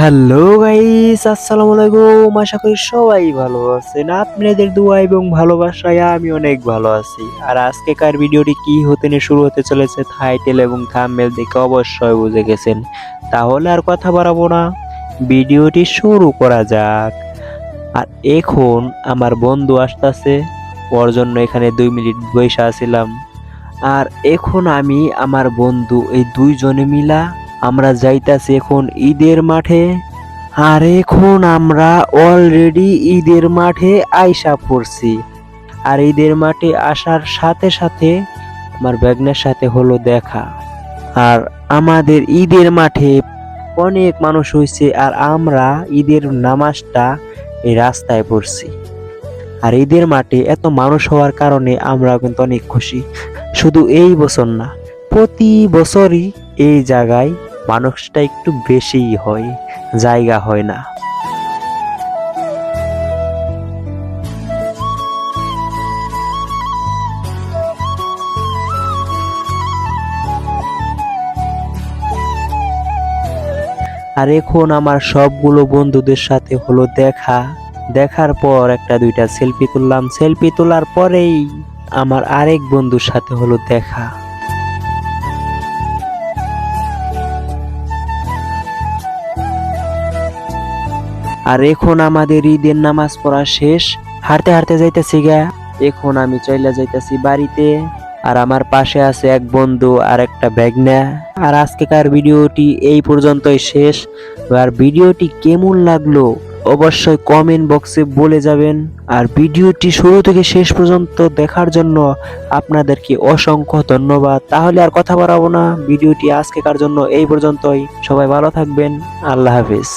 Hello guys আসসালামু আলাইকুম। আশা করি সবাই ভালো আছেন। আপনাদের দোয়া এবং ভালোবাসায় আমি অনেক ভালো আছি। আর আজকেকার ভিডিওটি কি হতে নিয়ে শুরু হতে চলেছে টাইটেল এবং থাম্বনেল দেখে অবশ্যই বুঝে গেছেন। তাহলে আর কথা বাড়াবো না। ভিডিওটি শুরু করা যাক। আর এখন আমার বন্ধু আসতেছে। ওর জন্য এখানে দুই মিনিট বসে আছিলাম। আর এখন আমি আমার বন্ধু এই দুইজনে মিলা আমরা যাইতাছি এখন ঈদের মাঠে। আর এখন আমরা অলরেডি ঈদের মাঠে আইসা পড়ছি। আর ঈদের মাঠে আসার সাথে সাথে আমার ব্যাগনের সাথে হলো দেখা। আর আমাদের ঈদের মাঠে অনেক মানুষ হয়েছে আর আমরা ঈদের নামাজটা এই রাস্তায় পড়ছি। আর ঈদের মাঠে এত মানুষ হওয়ার কারণে আমরা কিন্তু অনেক খুশি। শুধু এই বছর না, প্রতি বছরই এই জায়গায় মানুষটা একটু বেশিই হয়, জায়গা হয় না। আর এখন আমার সবগুলো বন্ধুদের সাথে হলো দেখা। দেখার পর একটা দুইটা সেলফি তুললাম। সেলফি তোলার পরেই আমার আরেক বন্ধুর সাথে হলো দেখা। আর এখন আমাদের ঈদের নামাজ পড়া শেষ। হাঁটতে হাঁটতে যাইতেছি গা। এখন আমি চলে যাইতেছি বাড়িতে। আর আমার পাশে আছে এক বন্ধু আর একটা ব্যাগনা আর আজকেকার ভিডিওটি এই পর্যন্তই শেষ। আর ভিডিওটি কেমন লাগল অবশ্যই কমেন্ট বক্সে বলে যাবেন। আর ভিডিওটি শুরু থেকে শেষ পর্যন্ত দেখার জন্য আপনাদেরকে অসংখ্য ধন্যবাদ। তাহলে আর কথা বাড়াবো না। ভিডিওটি আজকেকার জন্য এই পর্যন্তই। সবাই ভালো থাকবেন। আল্লাহ হাফিজ।